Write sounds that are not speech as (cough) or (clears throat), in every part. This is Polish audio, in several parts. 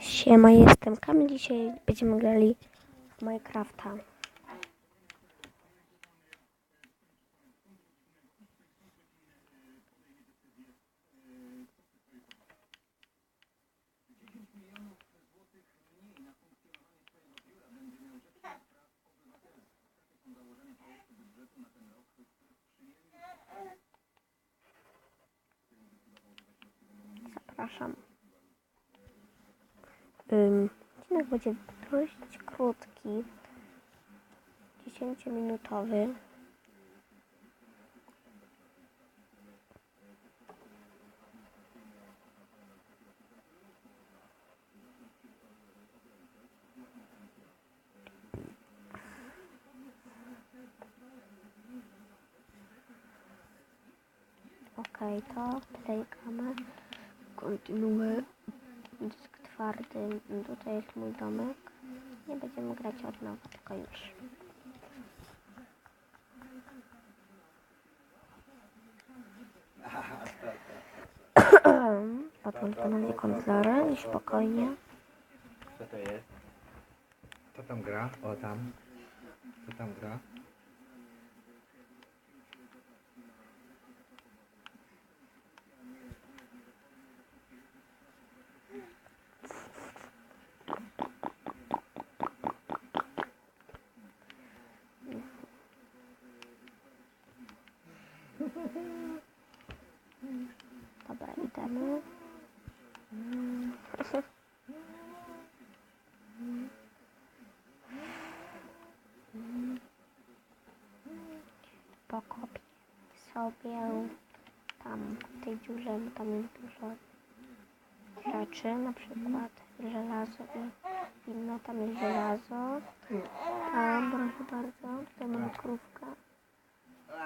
Siema, jestem Kamil. Dzisiaj będziemy grali w Minecrafta. Zapraszam. Odcinek będzie dość krótki, 10-minutowy. Okej, to klikamy. Kontynuuję. Dysk twardy. Tutaj jest mój domek. Nie będziemy grać od nowa, tylko już. (coughs) Podłączone kontroler i spokojnie. Co to jest? Co tam gra? O tam. Co tam gra? Dobra, idziemy. Pokopię sobie tam w tej dziurze, bo tam jest dużo rzeczy, na przykład żelazo i inne, tam jest żelazo. Tam, proszę bardzo, tutaj mamy krówkę.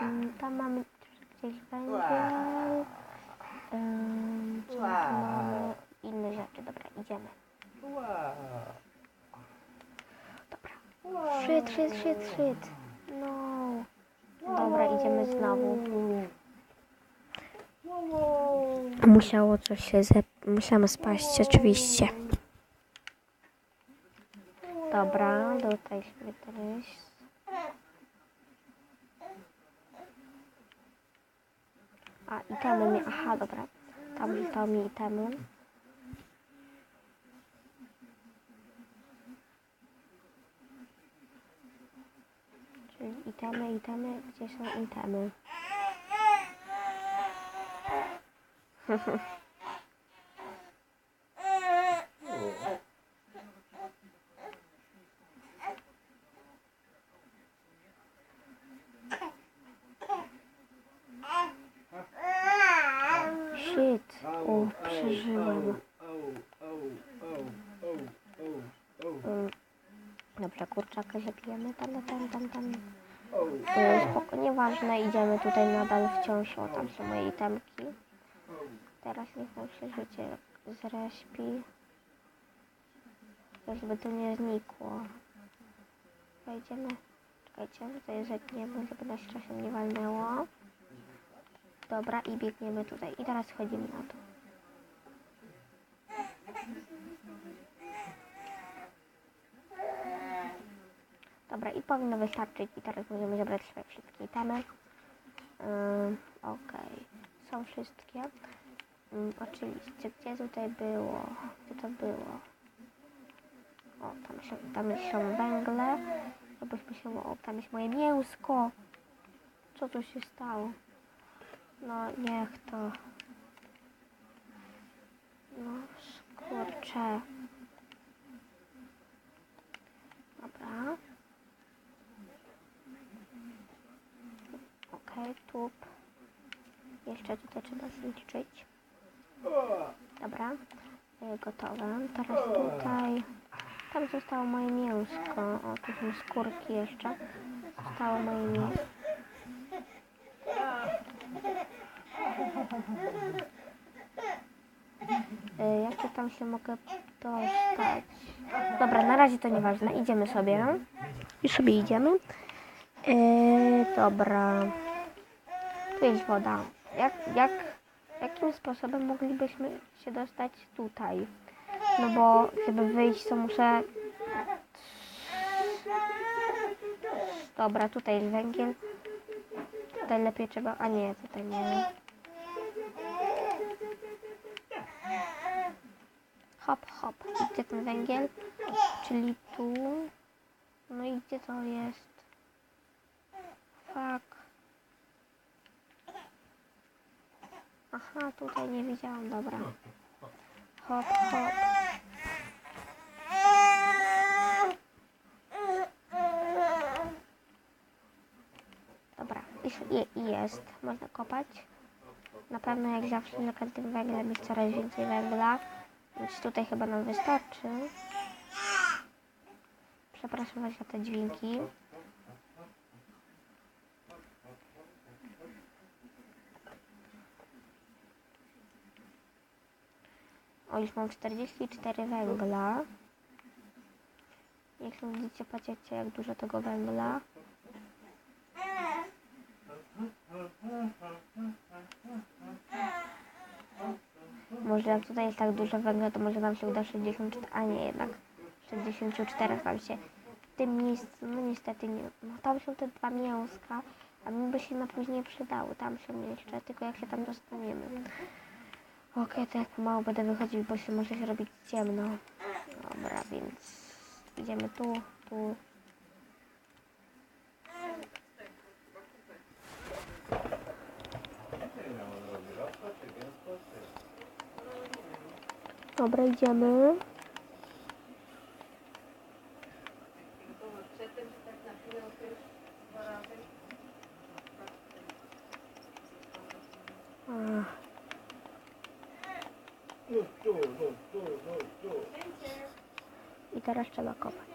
Mm, Tam mamy gdzieś węgiel. Ym, co my tu mamy? Inne rzeczy. Dobra, idziemy. Wow. Dobra. Shit, shit, shit, shit. No. Dobra, idziemy znowu. Musiało coś się zep- musiałam spaść oczywiście. Dobra, tutaj sobie teraz. A, itemy mi, aha, dobra. Tam rzucał mi itemy. Czyli itemy, itemy, gdzie są itemy? (laughs) Dobra, kurczaka zabijemy, tam, tam, tam, tam. Spoko, nieważne, idziemy tutaj nadal wciąż, o tam są moje itemki. Teraz niech nam się życie zreśpi. Żeby to nie znikło. Wejdziemy, czekajcie, tutaj zetniemy, żeby nas czasem nie walnęło. Dobra, i biegniemy tutaj. I teraz wchodzimy na to. Dobra, i powinno wystarczyć. I teraz możemy zebrać swoje wszystkie itemy. Ym, Okej, są wszystkie. Ym, oczywiście, gdzie tutaj było? Gdzie to było? O, tam są, tam są węgle. Zobaczmy się, o, tam jest moje mięsko. Co tu się stało? No, niech to. No, skurcze. Dobra. Tu. Jeszcze tutaj trzeba zliczyć. Dobra. Y, Gotowe. Teraz tutaj. Tam zostało moje mięsko. O, tu są skórki jeszcze. Zostało moje mięsko. Y, Jak to tam się mogę dostać? Dobra, na razie to nieważne. Idziemy sobie. I sobie idziemy. Yy, dobra. Jest woda. Jak, jak, jakim sposobem moglibyśmy się dostać tutaj? No bo żeby wyjść, to muszę... Dobra, tutaj jest węgiel. Tutaj lepiej trzeba... A nie, tutaj nie. Hop, hop. Gdzie ten węgiel? Czyli tu. No i gdzie to jest? Fuck. Aha, tutaj nie widziałam, dobra. Hop, hop. Dobra, i jest. Można kopać. Na pewno jak zawsze na tym węglem jest coraz więcej węgla. Więc tutaj chyba nam wystarczy. Przepraszam Was za te dźwięki. O, już mam 44 węgla. Jak widzicie, patrzcie jak dużo tego węgla. Może jak tutaj jest tak dużo węgla, to może nam się uda 64, a nie jednak 64 nam się w tym miejscu, no niestety nie, no tam są te dwa mięska, a mi by się na później przydały, tam są jeszcze, tylko jak się tam dostaniemy. Okej, to jak mało będę wychodzić, bo się może się robić ciemno. Dobra, więc idziemy tu, tu. Dobra, idziemy. I teraz trzeba kopać.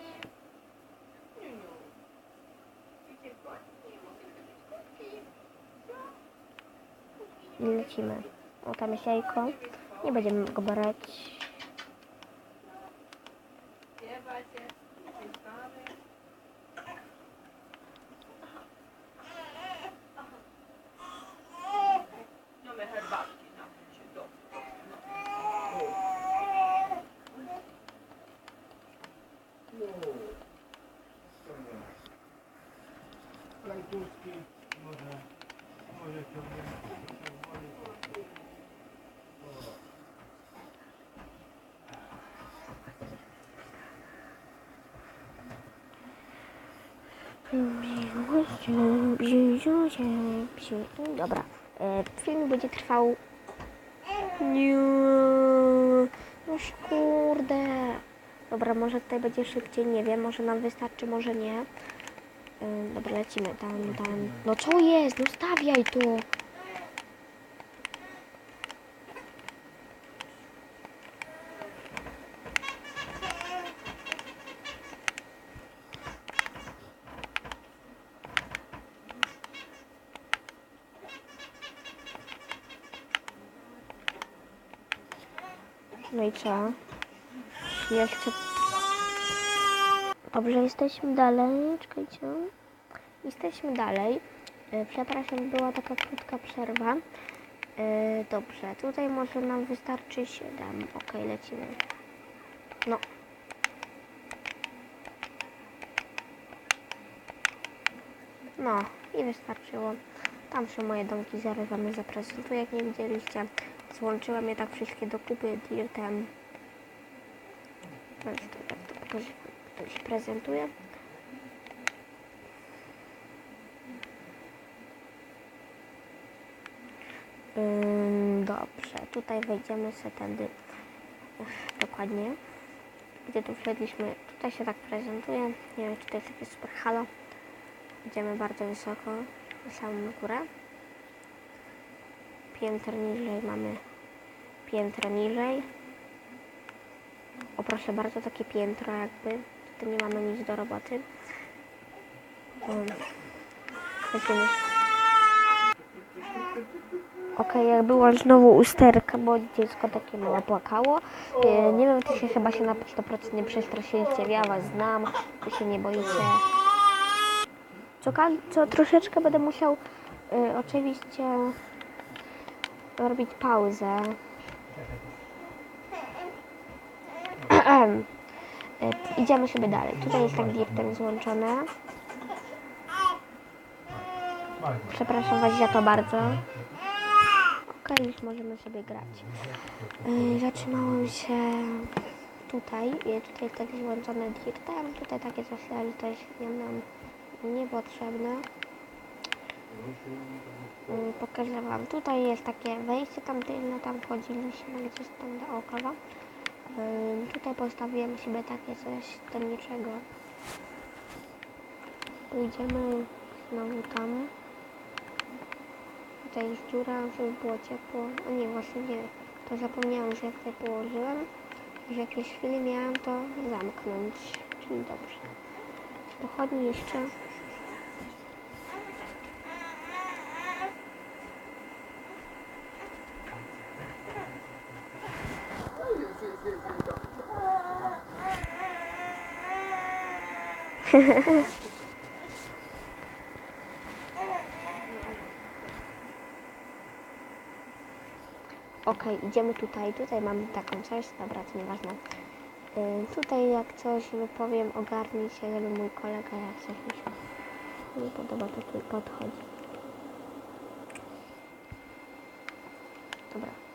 I lecimy. O, tam jest jajko. Nie będziemy go brać. Dobra. E, film będzie trwał. Nie. No kurde. Dobra, może tutaj będzie szybciej, nie wiem, może nam wystarczy, może nie. E, dobra, lecimy tam, tam. No co jest? No stawiaj tu. No i co? Chcę... Dobrze, jesteśmy dalej. Czekajcie. Jesteśmy dalej. E, Przepraszam, była taka krótka przerwa. E, Dobrze, tutaj może nam wystarczy 7. Ok, lecimy. No. No i wystarczyło. Tam są moje domki, zaraz wam zaprezentuję, jak nie widzieliście. Złączyłam je tak wszystkie do kupy dirtem. To jest to, jak to to się prezentuje. Dobrze, tutaj wejdziemy sobie tędy dokładnie. Gdzie tu wszedliśmy, tutaj się tak prezentuje. Nie wiem, czy to jest jakieś super halo. Idziemy bardzo wysoko, na samą górę. Piętro niżej mamy piętro niżej. O proszę bardzo, takie piętro jakby. Tutaj nie mamy nic do roboty. Um. Okej, jak była znowu usterka, bo dziecko takie małe płakało. E, nie wiem, czy się chyba się na 100% nie przestraszyliście. Ja was znam, wy się nie boicie. Co, co troszeczkę będę musiał e, oczywiście robić pauzę. Em, (clears throat) e, idziemy sobie dalej. Tutaj jest tak dirtem złączone. Przepraszam Was za to bardzo. Okej, już możemy sobie grać. Yy, zatrzymałem się tutaj. Tutaj jest tak złączone dirtem. Tutaj takie coś, to jest niepotrzebne. Yy, pokażę Wam. Tutaj jest takie wejście tam tylne, tam wchodziliśmy gdzieś tam dookoła. Yy, tutaj postawiłem sobie takie coś do niczego. Pójdziemy znowu tam. Tutaj jest dziura, żeby było ciepło. O nie, właśnie nie. To zapomniałam, że jak tutaj położyłem. i W jakiejś chwili miałam to zamknąć. Czyli dobrze. Pochodni jeszcze. (laughs) Okej, idziemy tutaj. Tutaj mamy taką coś. Dobra, to nieważne. Yy, tutaj jak coś wypowiem, ogarnij się, żeby mój kolega jak coś mi się nie podoba, to tu podchodzi. Dobra.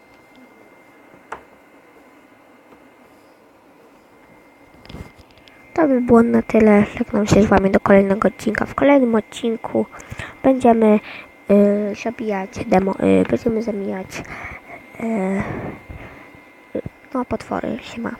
To by było na tyle. Żegnam się z Wami do kolejnego odcinka. W kolejnym odcinku będziemy y, zabijać demo, y, będziemy zabijać y, no, potwory. Siema.